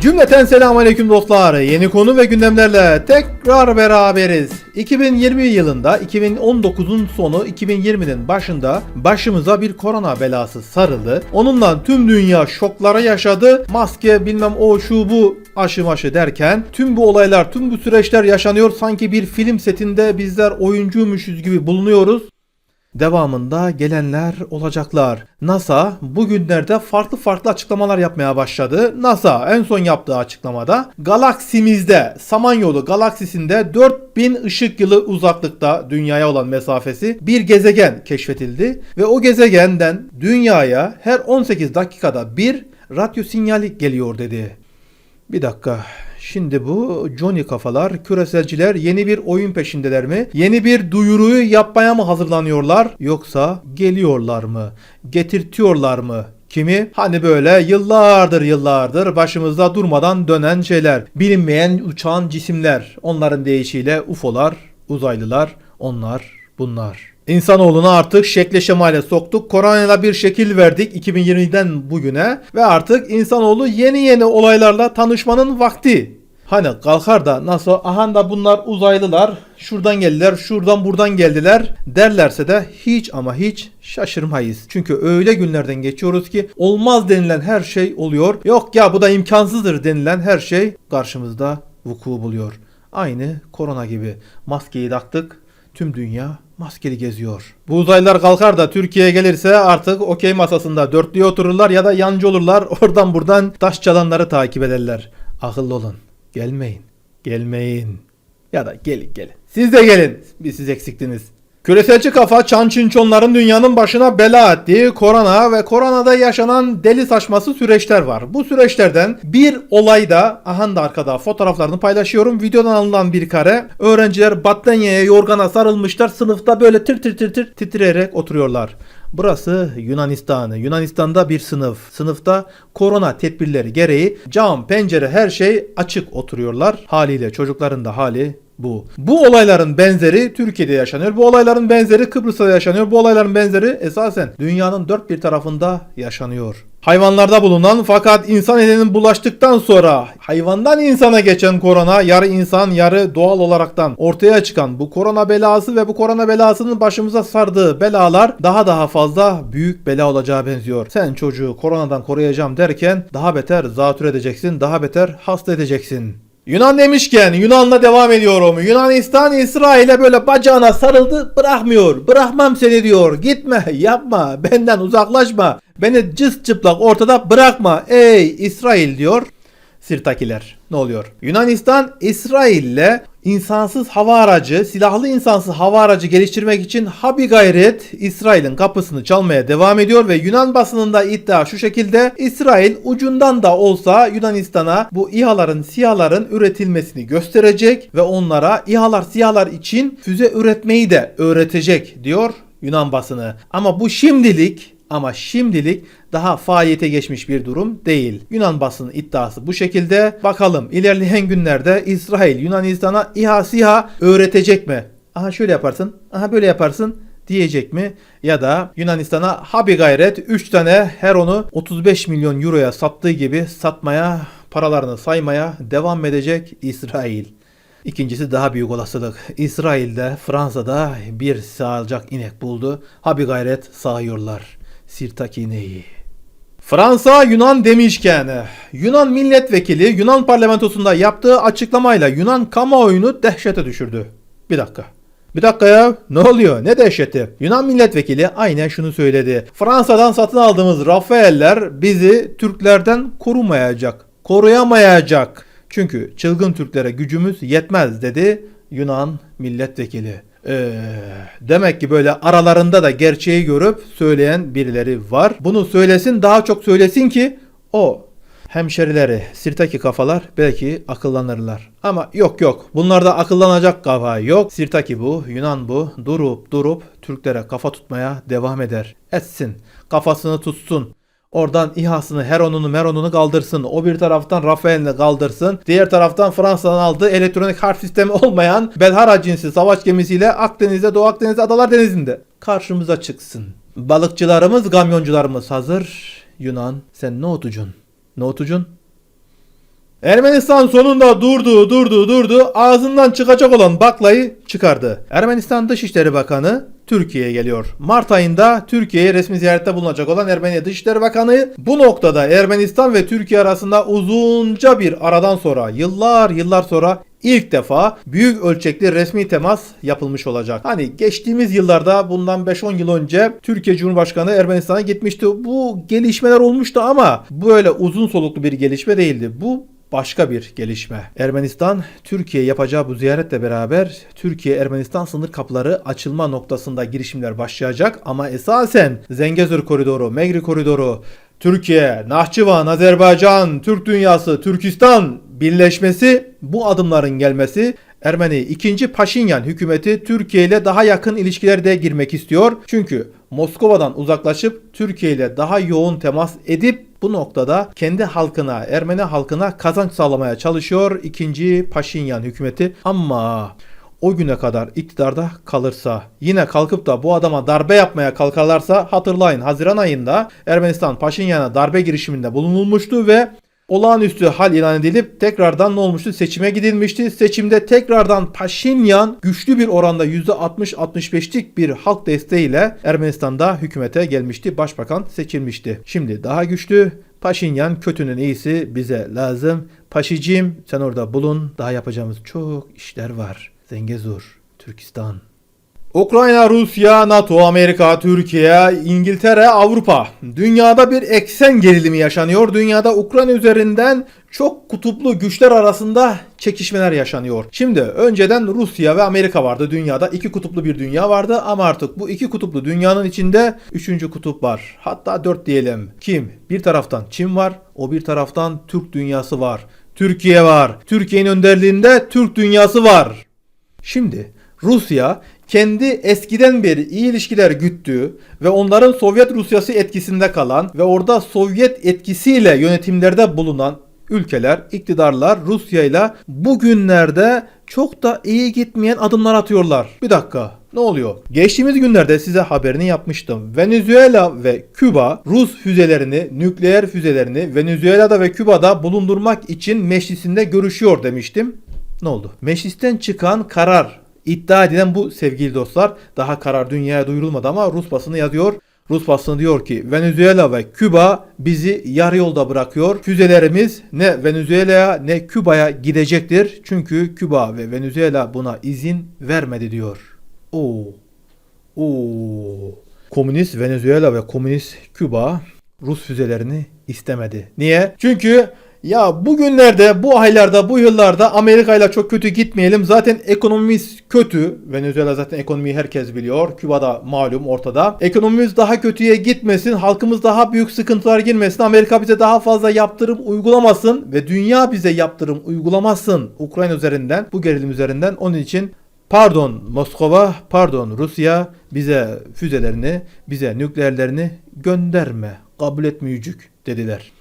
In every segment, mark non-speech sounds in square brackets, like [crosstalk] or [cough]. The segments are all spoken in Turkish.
Cümleten selamünaleyküm dostlar. Yeni konu ve gündemlerle tekrar beraberiz. 2020 yılında 2019'un sonu 2020'nin başında başımıza bir korona belası sarıldı. Onunla tüm dünya şoklara yaşadı. Maske bilmem o şu bu aşı maşı derken tüm bu olaylar tüm bu süreçler yaşanıyor. Sanki bir film setinde bizler oyuncuymuşuz gibi bulunuyoruz. Devamında gelenler olacaklar. NASA bugünlerde farklı farklı açıklamalar yapmaya başladı. NASA en son yaptığı açıklamada galaksimizde Samanyolu galaksisinde 4000 ışık yılı uzaklıkta dünyaya olan mesafesi bir gezegen keşfedildi ve o gezegenden dünyaya her 18 dakikada bir radyo sinyali geliyor dedi. Bir dakika. Şimdi bu Johnny kafalar, küreselciler yeni bir oyun peşindeler mi? Yeni bir duyuruyu yapmaya mı hazırlanıyorlar? Yoksa geliyorlar mı? Getirtiyorlar mı? Kimi? Hani böyle yıllardır yıllardır başımızda durmadan dönen şeyler. Bilinmeyen uçan cisimler. Onların deyişiyle UFO'lar, uzaylılar, onlar, bunlar. İnsanoğlunu artık şekle şemale soktuk. Koronayla bir şekil verdik 2020'den bugüne ve artık insanoğlu yeni yeni olaylarla tanışmanın vakti. Hani kalkar da nasıl aha da bunlar uzaylılar şuradan geldiler şuradan buradan geldiler derlerse de hiç ama hiç şaşırmayız. Çünkü öyle günlerden geçiyoruz ki olmaz denilen her şey oluyor. Yok ya bu da imkansızdır denilen her şey karşımızda vuku buluyor. Aynı korona gibi maskeyi taktık tüm dünya maskeli geziyor. Bu uzaylılar kalkar da Türkiye'ye gelirse artık okey masasında dörtlüye otururlar ya da yancı olurlar [laughs] oradan buradan taş çalanları takip ederler. Akıllı olun. Gelmeyin. Gelmeyin. Ya da gelin gelin. Siz de gelin. Bir siz eksiktiniz. Küreselci kafa Çan Çinçonların dünyanın başına bela ettiği korona ve koronada yaşanan deli saçması süreçler var. Bu süreçlerden bir olayda aha da arkada fotoğraflarını paylaşıyorum. Videodan alınan bir kare. Öğrenciler battaniyeye yorgana sarılmışlar. Sınıfta böyle tir tir tir tir titreyerek oturuyorlar. Burası Yunanistan. Yunanistan'da bir sınıf. Sınıfta korona tedbirleri gereği cam, pencere her şey açık oturuyorlar. Haliyle çocukların da hali bu. Bu olayların benzeri Türkiye'de yaşanıyor. Bu olayların benzeri Kıbrıs'ta yaşanıyor. Bu olayların benzeri esasen dünyanın dört bir tarafında yaşanıyor. Hayvanlarda bulunan fakat insan elinin bulaştıktan sonra hayvandan insana geçen korona yarı insan yarı doğal olaraktan ortaya çıkan bu korona belası ve bu korona belasının başımıza sardığı belalar daha daha fazla büyük bela olacağı benziyor. Sen çocuğu koronadan koruyacağım derken daha beter zatür edeceksin, daha beter hasta edeceksin. Yunan demişken Yunan'la devam ediyorum. Yunanistan İsrail'e böyle bacağına sarıldı bırakmıyor. Bırakmam seni diyor. Gitme yapma benden uzaklaşma. Beni cız çıplak ortada bırakma. Ey İsrail diyor. Sirtakiler. Ne oluyor? Yunanistan İsrail'le insansız hava aracı, silahlı insansız hava aracı geliştirmek için habi gayret İsrail'in kapısını çalmaya devam ediyor ve Yunan basınında iddia şu şekilde İsrail ucundan da olsa Yunanistan'a bu İHA'ların, SİHA'ların üretilmesini gösterecek ve onlara İHA'lar, SİHA'lar için füze üretmeyi de öğretecek diyor Yunan basını. Ama bu şimdilik ama şimdilik daha faaliyete geçmiş bir durum değil. Yunan basının iddiası bu şekilde. Bakalım ilerleyen günlerde İsrail Yunanistan'a İHA SİHA öğretecek mi? Aha şöyle yaparsın, aha böyle yaparsın diyecek mi? Ya da Yunanistan'a habi gayret 3 tane Heron'u 35 milyon euroya sattığı gibi satmaya, paralarını saymaya devam edecek İsrail. İkincisi daha büyük olasılık. İsrail'de, Fransa'da bir sağılacak inek buldu. Habi gayret sağıyorlar. Sirtak ineği. Fransa Yunan demişken Yunan milletvekili Yunan parlamentosunda yaptığı açıklamayla Yunan kamuoyunu dehşete düşürdü. Bir dakika. Bir dakika ya ne oluyor ne dehşeti? Yunan milletvekili aynen şunu söyledi. Fransa'dan satın aldığımız Rafael'ler bizi Türklerden korumayacak. Koruyamayacak. Çünkü çılgın Türklere gücümüz yetmez dedi Yunan milletvekili. Ee, demek ki böyle aralarında da gerçeği görüp söyleyen birileri var. Bunu söylesin daha çok söylesin ki o hemşerileri, sirtaki kafalar belki akıllanırlar. Ama yok yok bunlarda akıllanacak kafa yok. Sirtaki bu, Yunan bu. Durup durup Türklere kafa tutmaya devam eder. Etsin. Kafasını tutsun. Oradan İHA'sını, Heron'unu, Meron'unu kaldırsın. O bir taraftan Rafael'ini kaldırsın. Diğer taraftan Fransa'dan aldığı elektronik harp sistemi olmayan Belhara cinsi savaş gemisiyle Akdeniz'de, Doğu Akdeniz'de, Adalar Denizi'nde karşımıza çıksın. Balıkçılarımız, kamyoncularımız hazır. Yunan sen ne otucun? Ne otucun? Ermenistan sonunda durdu, durdu, durdu. Ağzından çıkacak olan baklayı çıkardı. Ermenistan Dışişleri Bakanı Türkiye'ye geliyor. Mart ayında Türkiye'ye resmi ziyarette bulunacak olan Ermeni Dışişleri Bakanı bu noktada Ermenistan ve Türkiye arasında uzunca bir aradan sonra, yıllar yıllar sonra ilk defa büyük ölçekli resmi temas yapılmış olacak. Hani geçtiğimiz yıllarda bundan 5-10 yıl önce Türkiye Cumhurbaşkanı Ermenistan'a gitmişti. Bu gelişmeler olmuştu ama böyle uzun soluklu bir gelişme değildi. Bu başka bir gelişme. Ermenistan Türkiye yapacağı bu ziyaretle beraber Türkiye Ermenistan sınır kapıları açılma noktasında girişimler başlayacak ama esasen Zengezur koridoru, Megri koridoru, Türkiye, Nahçıvan, Azerbaycan, Türk dünyası, Türkistan birleşmesi bu adımların gelmesi Ermeni 2. Paşinyan hükümeti Türkiye ile daha yakın ilişkilerde girmek istiyor. Çünkü Moskova'dan uzaklaşıp Türkiye ile daha yoğun temas edip bu noktada kendi halkına, Ermeni halkına kazanç sağlamaya çalışıyor 2. Paşinyan hükümeti. Ama o güne kadar iktidarda kalırsa yine kalkıp da bu adama darbe yapmaya kalkarlarsa hatırlayın Haziran ayında Ermenistan Paşinyan'a darbe girişiminde bulunulmuştu ve olağanüstü hal ilan edilip tekrardan ne olmuştu? Seçime gidilmişti. Seçimde tekrardan Paşinyan güçlü bir oranda %60-65'lik bir halk desteğiyle Ermenistan'da hükümete gelmişti. Başbakan seçilmişti. Şimdi daha güçlü Paşinyan kötünün iyisi bize lazım. Paşicim sen orada bulun. Daha yapacağımız çok işler var. Zengezur, Türkistan. Ukrayna, Rusya, NATO, Amerika, Türkiye, İngiltere, Avrupa. Dünyada bir eksen gerilimi yaşanıyor. Dünyada Ukrayna üzerinden çok kutuplu güçler arasında çekişmeler yaşanıyor. Şimdi önceden Rusya ve Amerika vardı dünyada. iki kutuplu bir dünya vardı ama artık bu iki kutuplu dünyanın içinde üçüncü kutup var. Hatta dört diyelim. Kim? Bir taraftan Çin var. O bir taraftan Türk dünyası var. Türkiye var. Türkiye'nin önderliğinde Türk dünyası var. Şimdi Rusya kendi eskiden beri iyi ilişkiler güttüğü ve onların Sovyet Rusyası etkisinde kalan ve orada Sovyet etkisiyle yönetimlerde bulunan ülkeler, iktidarlar Rusya ile bugünlerde çok da iyi gitmeyen adımlar atıyorlar. Bir dakika. Ne oluyor? Geçtiğimiz günlerde size haberini yapmıştım. Venezuela ve Küba Rus füzelerini, nükleer füzelerini Venezuela'da ve Küba'da bulundurmak için meclisinde görüşüyor demiştim. Ne oldu? Meclisten çıkan karar iddia edilen bu sevgili dostlar daha karar dünyaya duyurulmadı ama Rus basını yazıyor. Rus basını diyor ki Venezuela ve Küba bizi yarı yolda bırakıyor. Füzelerimiz ne Venezuela'ya ne Küba'ya gidecektir. Çünkü Küba ve Venezuela buna izin vermedi diyor. Oo. Oo. Komünist Venezuela ve komünist Küba Rus füzelerini istemedi. Niye? Çünkü ya bugünlerde, bu aylarda, bu yıllarda Amerika ile çok kötü gitmeyelim. Zaten ekonomimiz kötü. Venezuela zaten ekonomiyi herkes biliyor. Küba'da malum ortada. Ekonomimiz daha kötüye gitmesin. Halkımız daha büyük sıkıntılar girmesin. Amerika bize daha fazla yaptırım uygulamasın. Ve dünya bize yaptırım uygulamasın. Ukrayna üzerinden, bu gerilim üzerinden. Onun için Pardon Moskova, pardon Rusya bize füzelerini, bize nükleerlerini gönderme, kabul etmeyecek dediler.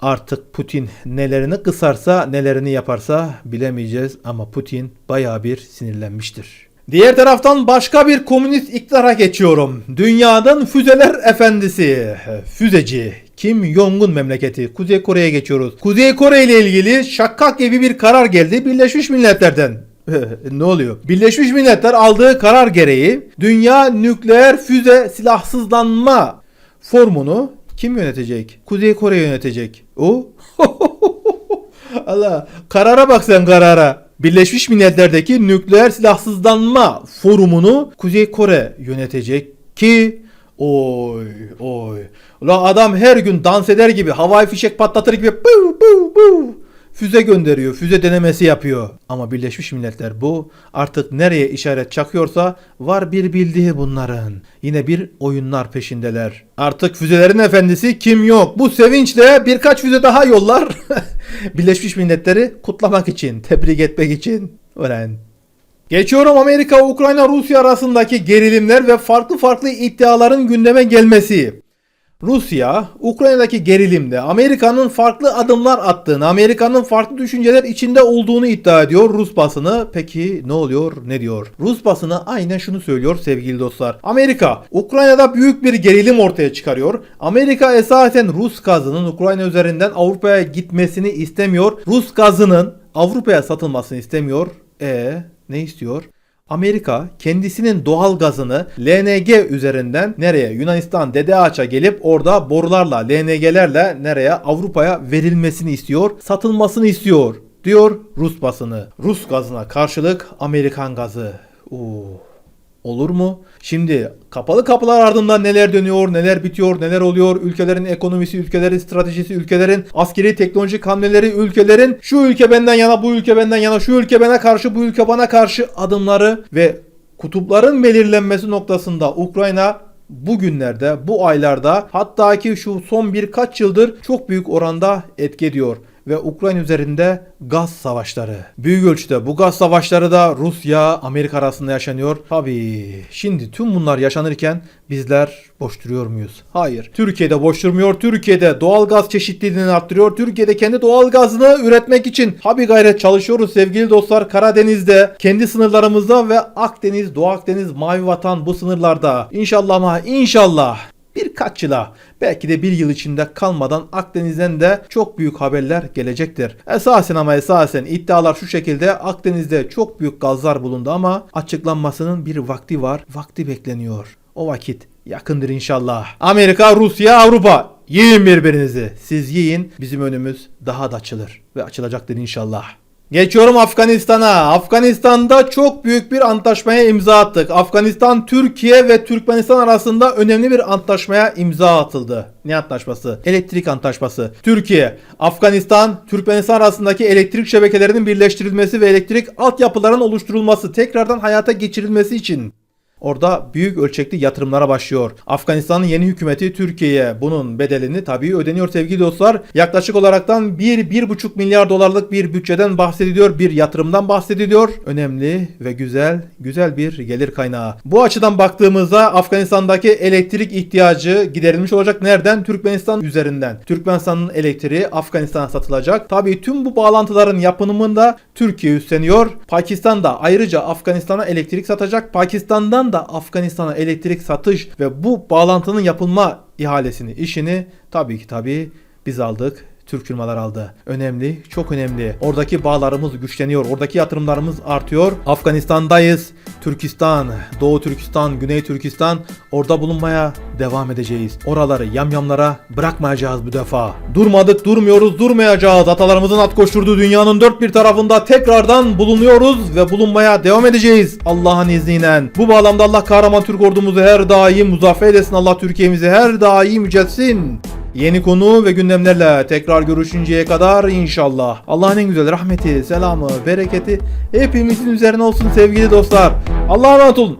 Artık Putin nelerini kısarsa nelerini yaparsa bilemeyeceğiz ama Putin baya bir sinirlenmiştir. Diğer taraftan başka bir komünist iktidara geçiyorum. Dünyanın füzeler efendisi, füzeci Kim Jong-un memleketi Kuzey Kore'ye geçiyoruz. Kuzey Kore ile ilgili şakak gibi bir karar geldi Birleşmiş Milletler'den. [laughs] ne oluyor? Birleşmiş Milletler aldığı karar gereği dünya nükleer füze silahsızlanma formunu kim yönetecek? Kuzey Kore yönetecek. O? Allah. Karara bak sen karara. Birleşmiş Milletler'deki nükleer silahsızlanma forumunu Kuzey Kore yönetecek ki oy oy. La adam her gün dans eder gibi havai fişek patlatır gibi bu bu bu füze gönderiyor, füze denemesi yapıyor. Ama Birleşmiş Milletler bu artık nereye işaret çakıyorsa var bir bildiği bunların. Yine bir oyunlar peşindeler. Artık füzelerin efendisi kim yok. Bu sevinçle birkaç füze daha yollar. [laughs] Birleşmiş Milletleri kutlamak için, tebrik etmek için. Öğren. Geçiyorum Amerika, Ukrayna, Rusya arasındaki gerilimler ve farklı farklı iddiaların gündeme gelmesi. Rusya, Ukrayna'daki gerilimde Amerika'nın farklı adımlar attığını, Amerika'nın farklı düşünceler içinde olduğunu iddia ediyor Rus basını. Peki ne oluyor, ne diyor? Rus basını aynen şunu söylüyor sevgili dostlar. Amerika, Ukrayna'da büyük bir gerilim ortaya çıkarıyor. Amerika esasen Rus gazının Ukrayna üzerinden Avrupa'ya gitmesini istemiyor. Rus gazının Avrupa'ya satılmasını istemiyor. E ne istiyor? Amerika kendisinin doğal gazını LNG üzerinden nereye? Yunanistan DDH'a gelip orada borularla, LNG'lerle nereye? Avrupa'ya verilmesini istiyor, satılmasını istiyor diyor Rus basını. Rus gazına karşılık Amerikan gazı. Oo. Olur mu? Şimdi kapalı kapılar ardından neler dönüyor, neler bitiyor, neler oluyor? Ülkelerin ekonomisi, ülkelerin stratejisi, ülkelerin askeri teknolojik hamleleri, ülkelerin şu ülke benden yana, bu ülke benden yana, şu ülke bana karşı, bu ülke bana karşı adımları ve kutupların belirlenmesi noktasında Ukrayna bugünlerde, bu aylarda hatta ki şu son birkaç yıldır çok büyük oranda etki ediyor ve Ukrayna üzerinde gaz savaşları. Büyük ölçüde bu gaz savaşları da Rusya, Amerika arasında yaşanıyor. Tabii şimdi tüm bunlar yaşanırken bizler boş duruyor muyuz? Hayır. Türkiye'de boş durmuyor. Türkiye'de doğal gaz çeşitliliğini arttırıyor. Türkiye'de kendi doğal gazını üretmek için habi gayret çalışıyoruz sevgili dostlar. Karadeniz'de, kendi sınırlarımızda ve Akdeniz, Doğu Akdeniz, Mavi Vatan bu sınırlarda. İnşallah ama inşallah birkaç yıla belki de bir yıl içinde kalmadan Akdeniz'den de çok büyük haberler gelecektir. Esasen ama esasen iddialar şu şekilde Akdeniz'de çok büyük gazlar bulundu ama açıklanmasının bir vakti var. Vakti bekleniyor. O vakit yakındır inşallah. Amerika, Rusya, Avrupa yiyin birbirinizi. Siz yiyin bizim önümüz daha da açılır ve açılacaktır inşallah. Geçiyorum Afganistan'a. Afganistan'da çok büyük bir antlaşmaya imza attık. Afganistan, Türkiye ve Türkmenistan arasında önemli bir antlaşmaya imza atıldı. Ne antlaşması? Elektrik antlaşması. Türkiye, Afganistan, Türkmenistan arasındaki elektrik şebekelerinin birleştirilmesi ve elektrik altyapıların oluşturulması, tekrardan hayata geçirilmesi için Orada büyük ölçekli yatırımlara başlıyor. Afganistan'ın yeni hükümeti Türkiye'ye bunun bedelini tabii ödeniyor sevgili dostlar. Yaklaşık olaraktan 1-1,5 milyar dolarlık bir bütçeden bahsediliyor. Bir yatırımdan bahsediliyor. Önemli ve güzel, güzel bir gelir kaynağı. Bu açıdan baktığımızda Afganistan'daki elektrik ihtiyacı giderilmiş olacak. Nereden? Türkmenistan üzerinden. Türkmenistan'ın elektriği Afganistan'a satılacak. Tabii tüm bu bağlantıların yapımında Türkiye üstleniyor. Pakistan da ayrıca Afganistan'a elektrik satacak. Pakistan'dan da Afganistan'a elektrik satış ve bu bağlantının yapılma ihalesini, işini tabii ki tabii biz aldık. Türk firmalar aldı. Önemli, çok önemli. Oradaki bağlarımız güçleniyor. Oradaki yatırımlarımız artıyor. Afganistan'dayız. Türkistan, Doğu Türkistan, Güney Türkistan orada bulunmaya devam edeceğiz. Oraları yamyamlara bırakmayacağız bu defa. Durmadık, durmuyoruz, durmayacağız. Atalarımızın at koşturduğu dünyanın dört bir tarafında tekrardan bulunuyoruz ve bulunmaya devam edeceğiz Allah'ın izniyle. Bu bağlamda Allah kahraman Türk ordumuzu her daim muzaffer edesin. Allah Türkiye'mizi her daim yüceltsin. Yeni konu ve gündemlerle tekrar görüşünceye kadar inşallah. Allah'ın en güzel rahmeti, selamı, bereketi hepimizin üzerine olsun sevgili dostlar. Allah'a emanet olun.